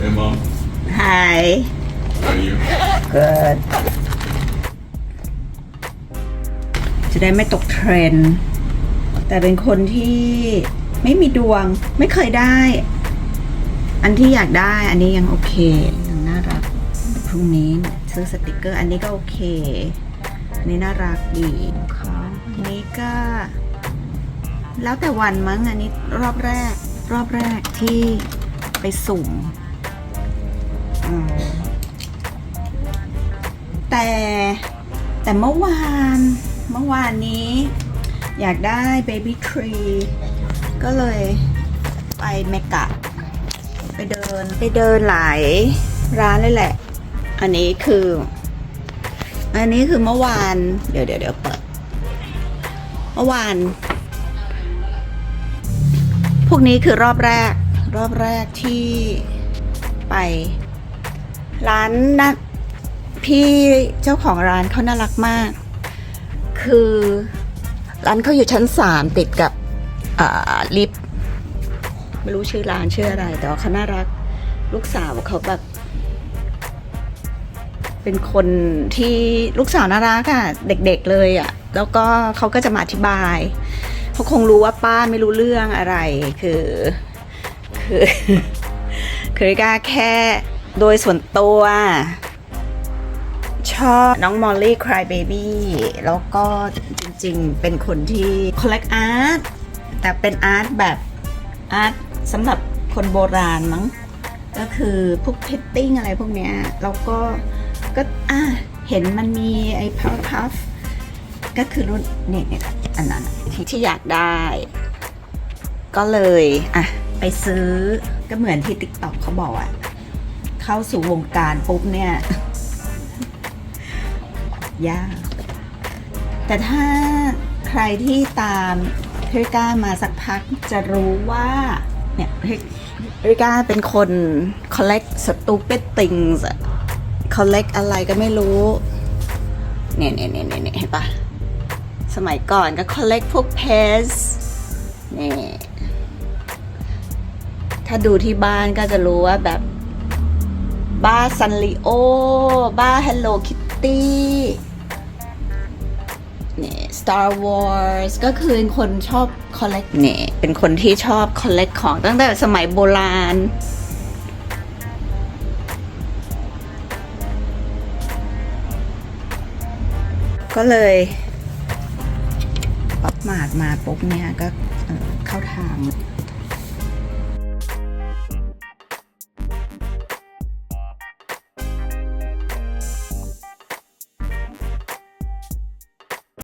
Hey, Mom. Hi How are you? good จะได้ไม่ตกเทรนด์แต่เป็นคนที่ไม่มีดวง ไม่เคยได้ อันที่อยากได้อันนี้ยังโอเคยังน่ารักพรุ่งนี้ซื้อสติกเกอร์ อันนี้ก็โอเค อันนี้น่ารักดีค่ะอันนี้ก็ แล้วแต่วันมั้งอันนี้รอบแรก รอบแรกที่ไปสุ่มอืม แต่แต่เมื่อวานเมื่อวานนี้ อยากได้เบบี้ทรีก็เลยไปเมกะ ไปเดินไปเดินหลายร้านเลยแหละ อันนี้คือ อันนี้คือเมื่อวานเดี๋ยวเดี๋ยวเดี๋ยวเปิด เมื่อวาน พวกนี้คือรอบแรก รอบแรกที่ไป ร้านนะพี่เจ้าของร้านเขาน่ารักมาก คือร้านเขาอยู่ชั้นสามติดกับอ่าลิฟต์ไม่รู้ชื่อร้านชื่ออะไร แต่ว่าเขาน่ารัก ลูกสาวเขาแบบ เป็นคนที่ลูกสาวน่ารักอะเด็กๆเลยอะแล้วก็เขาก็จะมาอธิบายเขาคงรู้ว่าป้าไม่รู้เรื่องอะไร คือ คือคือริกาแค่ โดยส่วนตัว ชอบน้องมอลลี่คลายเบบี้แล้วก็จริงๆ เป็นคนที่ collect art แต่เป็นอาร์ตแบบอาร์ตสำหรับคนโบราณมั้งก็คือพวกเพตติ้งอะไรพวกเนี้ยแล้วก็ก็อะเห็นมันมีไอ้ power puff ก็คือรุ่นเนี่นี่อันนั้นที่ที่อยากได้ ก็เลยอะไปซื้อก็เหมือนที่ TikTok เขาบอกอะ เข้าสู่วงการปุ๊บเนี่ยยากแต่ถ้าใครที่ตามเริก้ามาสักพักจะรู้ว่าเนี่ยเริก้าเป็นคน collect stupid things อะ collect อะไรก็ไม่รู้ เนี่ยเนี่ยเนี่ยเนี่ยเห็นปะสมัยก่อนก็ collect พวก pets นี่ยถ้าดูที่บ้านก็จะรู้ว่าแบบ บ้าซันลิโอ บ้า Hello Kitty เนี่ย Star Wars ก็คือเป็นคนชอบ collect เนี่ยเป็นคนที่ชอบ collect ของตั้งแต่สมัยโบราณ ก็เลยป๊อปมาดมาปุ๊บเนี่ยก็เข้าทาง